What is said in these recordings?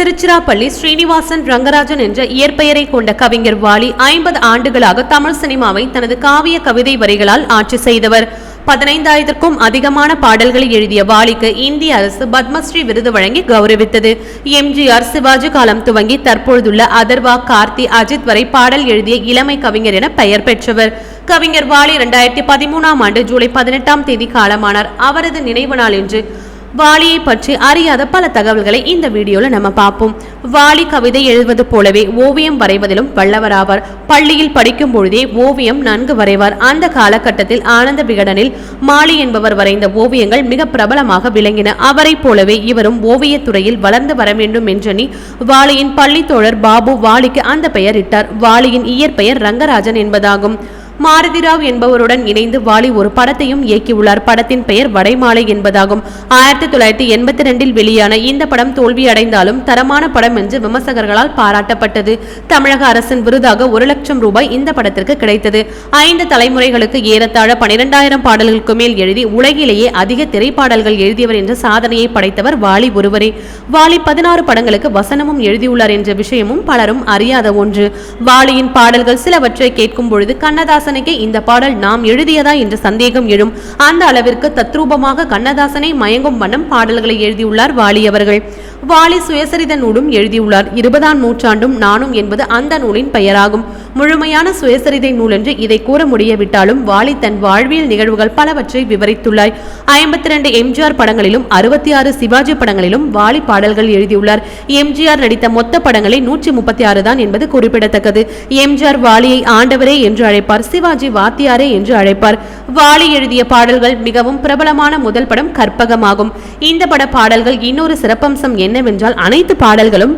திருச்சிராப்பள்ளி ஸ்ரீனிவாசன் ரங்கராஜன் என்ற இயற்பெயரை கொண்ட கவிஞர் வாலி ஐம்பது ஆண்டுகளாக தமிழ் சினிமாவை தனது காவிய கவிதை வரிகளால் ஆட்சி செய்தவர். பதினைந்தாயிரத்திற்கும் அதிகமான பாடல்களை எழுதிய வாலிக்கு இந்திய அரசு பத்மஸ்ரீ விருது வழங்கி கௌரவித்தது. எம்ஜிஆர் சிவாஜி காலம் துவங்கி தற்பொழுதுள்ள அதர்வா கார்த்தி அஜித் வரை பாடல் எழுதிய இளமை கவிஞர் என பெயர் பெற்றவர். கவிஞர் வாலி இரண்டாயிரத்தி பதிமூணாம் ஆண்டு ஜூலை பதினெட்டாம் தேதி காலமானார். அவரது நினைவு நாள் என்று வாலியை பற்றி அறியாத பல தகவல்களை இந்த வீடியோவில் நம்ம பார்ப்போம். வாலி கவிதை எழுதுவது போலவே ஓவியம் வரைவதிலும் வல்லவராவார். பள்ளியில் படிக்கும் பொழுதே ஓவியம் நன்கு வரைவார். அந்த காலகட்டத்தில் ஆனந்த விகடனில் மாலி என்பவர் வரைந்த ஓவியங்கள் மிக பிரபலமாக விளங்கின. அவரைப் போலவே இவரும் ஓவியத்துறையில் வளர்ந்து வர வேண்டும் என்றெண்ணி வாலியின் பள்ளி தோழர் பாபு வாலிக்கு அந்த பெயர் இட்டார் வாலியின் இயற்பெயர் ரங்கராஜன் என்பதாகும். மாருதிராவ் என்பவருடன் இணைந்து வாலி ஒரு படத்தையும் இயக்கியுள்ளார். படத்தின் பெயர் வடைமாலை என்பதாகும். ஆயிரத்தி தொள்ளாயிரத்தி எண்பத்தி ரெண்டில் வெளியான இந்த படம் தோல்வி அடைந்தாலும் தரமான படம் என்று விமர்சகர்களால் பாராட்டப்பட்டது. தமிழக அரசின் விருதாக ஒரு லட்சம் ரூபாய் இந்த படத்திற்கு கிடைத்தது. ஐந்து தலைமுறைகளுக்கு ஏறத்தாழ பனிரெண்டாயிரம் பாடல்களுக்கு மேல் எழுதி உலகிலேயே அதிக திரைப்பாடல்கள் எழுதியவர் என்ற சாதனையை படைத்தவர் வாலி ஒருவரே. வாலி பதினாறு படங்களுக்கு வசனமும் எழுதியுள்ளார் என்ற விஷயமும் பலரும் அறியாத ஒன்று. வாலியின் பாடல்கள் சிலவற்றை கேட்கும் பொழுது கண்ணதாசன் கண்ணதாசனுக்கே இந்த பாடல் நாம் எழுதியதா என்ற சந்தேகம் எழும். அந்த அளவிற்கு தத்ரூபமாக கண்ணதாசனை மயங்கும் வண்ணம் பாடல்களை எழுதியுள்ளார் வாலி அவர்கள். வாலி சுயசரித நூலும் எழுதியுள்ளார். இருபதாம் நூற்றாண்டும் நானும் என்பது அந்த நூலின் பெயராகும். முழுமையான சுயசரிதை நூலென்று இதை கூற முடியவிட்டாலும் வாலி தன் வாழ்வியல் நிகழ்வுகள் பலவற்றை விவரித்துள்ளார் ஐம்பத்தி ரெண்டு எம்ஜிஆர் படங்களிலும் அறுபத்தி ஆறு சிவாஜி படங்களிலும் வாலி பாடல்கள் எழுதியுள்ளார். எம்ஜிஆர் நடித்த மொத்த படங்களை நூற்றி முப்பத்தி ஆறு தான் என்பது குறிப்பிடத்தக்கது. எம்ஜிஆர் வாலியை ஆண்டவரே என்று அழைப்பார் சிவாஜி வாத்தியாரே என்று அழைப்பார். வாலி எழுதிய பாடல்கள் மிகவும் பிரபலமான முதல் படம் கற்பகமாகும். இந்த பட பாடல்கள் இன்னொரு சிறப்பம்சம் என்னவென்றால் அனைத்து பாடல்களும்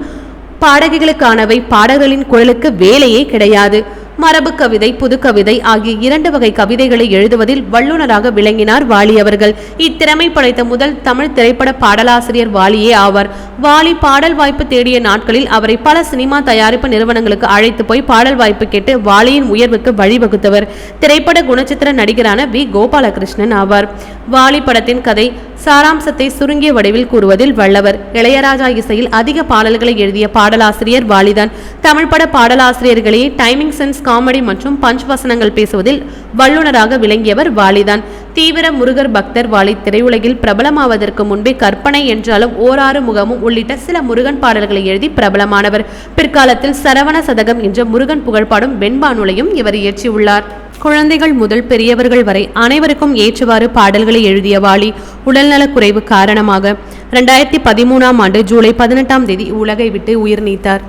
பாடகிகளுக்கானவை பாடகர்களின் குரலுக்கு வேலையே கிடையாது. மரபு கவிதை புதுக்கவிதை ஆகிய இரண்டு வகை கவிதைகளை எழுதுவதில் வல்லுநராக விளங்கினார் வாலி அவர்கள். இத்திறமை படைத்த முதல் தமிழ் திரைப்பட பாடலாசிரியர் வாலியே ஆவார். வாலி பாடல் வாய்ப்பு தேடிய நாட்களில் அவரை பல சினிமா தயாரிப்பு நிறுவனங்களுக்கு அழைத்து போய் பாடல் வாய்ப்பு கேட்டு வாலியின் உயர்வுக்கு வழிவகுத்தவர். திரைப்பட குணச்சித்திர நடிகரான வி. கோபாலகிருஷ்ணன் ஆவார். வாலி படத்தின் கதை சாராம்சத்தை சுருங்கிய வடிவில் கூறுவதில் வல்லவர். இளையராஜா இசையில் அதிக பாடல்களை எழுதிய பாடலாசிரியர் வாலிதான். தமிழ் பட பாடலாசிரியர்களே டைமிங் சென்ஸ் காமெடி மற்றும் பஞ்ச் வசனங்கள் பேசுவதில் வல்லுநராக விளங்கியவர் வாலிதான். தீவிர முருகர் பக்தர் வாலி திரையுலகில் பிரபலமாவதற்கு முன்பே கற்பனை என்றாலும் ஓராறு முகமும் உள்ளிட்ட சில முருகன் பாடல்களை எழுதி பிரபலமானவர். பிற்காலத்தில் சரவண சதகம் என்ற முருகன் புகழ்பாடும் வெண்பானுலையும் இவர் இயற்றியுள்ளார். குழந்தைகள் முதல் பெரியவர்கள் வரை அனைவருக்கும் ஏற்றவாறு பாடல்களை எழுதிய வாலி உடல்நலக் குறைவு காரணமாக இரண்டாயிரத்தி பதிமூணாம் ஆண்டு ஜூலை பதினெட்டாம் தேதி உலகை விட்டு உயிர் நீத்தார்.